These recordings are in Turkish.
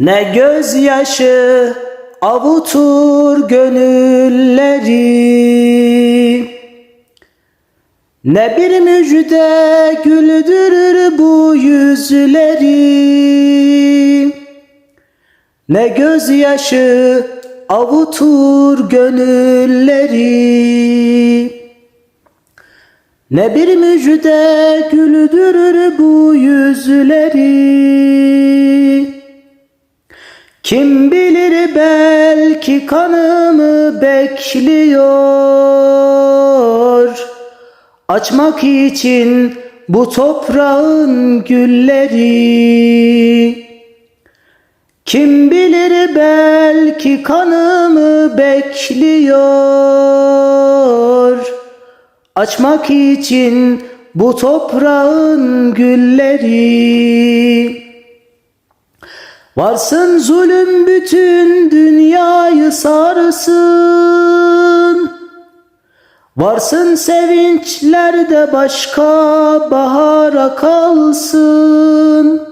Ne gözyaşı avutur gönülleri. Ne bir müjde güldürür bu yüzleri. Ne gözyaşı avutur gönülleri. Ne bir müjde güldürür bu yüzleri Kim bilir belki kanımı bekliyor. Açmak için bu toprağın gülleri. Kim bilir belki kanımı bekliyor. Açmak için bu toprağın gülleri Varsın zulüm bütün dünyayı sarsın. Varsın sevinçlerde başka bahara kalsın.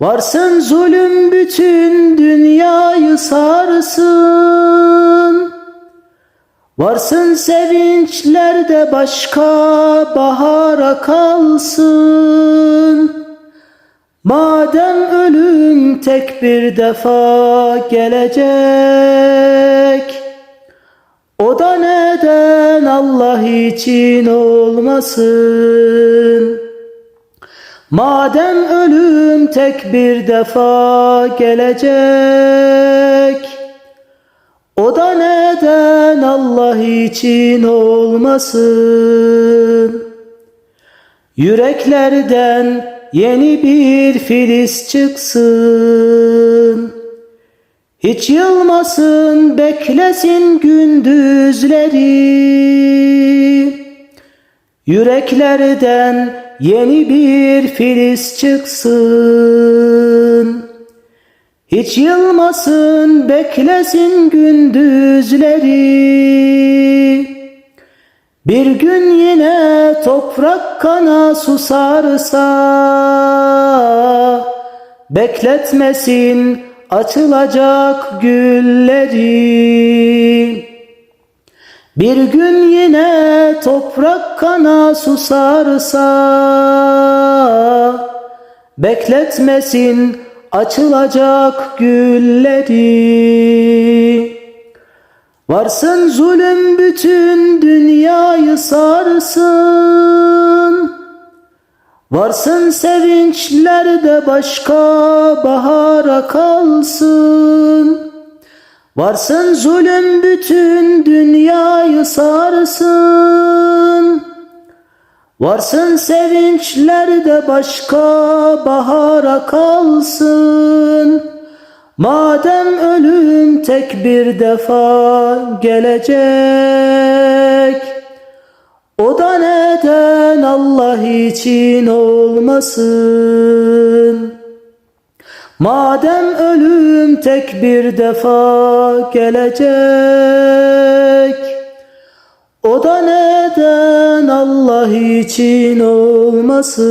Varsın zulüm bütün dünyayı sarsın. Varsın sevinçlerde başka bahara kalsın Madem ölüm tek bir defa gelecek. O da neden Allah için olmasın? Madem ölüm tek bir defa gelecek. O da neden Allah için olmasın? Yüreklerden yeni bir filiz çıksın. Hiç yılmasın beklesin gündüzleri. Yüreklerden yeni bir filiz çıksın. Hiç yılmasın beklesin gündüzleri Bir gün yine toprak kana susarsa Bekletmesin açılacak gülleri. Bir gün yine toprak kana susarsa Bekletmesin açılacak gülleri Varsın zulüm bütün dünyayı sarsın. Varsın sevinçlerde başka bahara kalsın. Varsın zulüm bütün dünyayı sarsın. Varsın sevinçlerde başka bahara kalsın Madem ölüm tek bir defa gelecek O da neden Allah için olmasın Madem ölüm tek bir defa gelecek o da neden Allah için olmasın?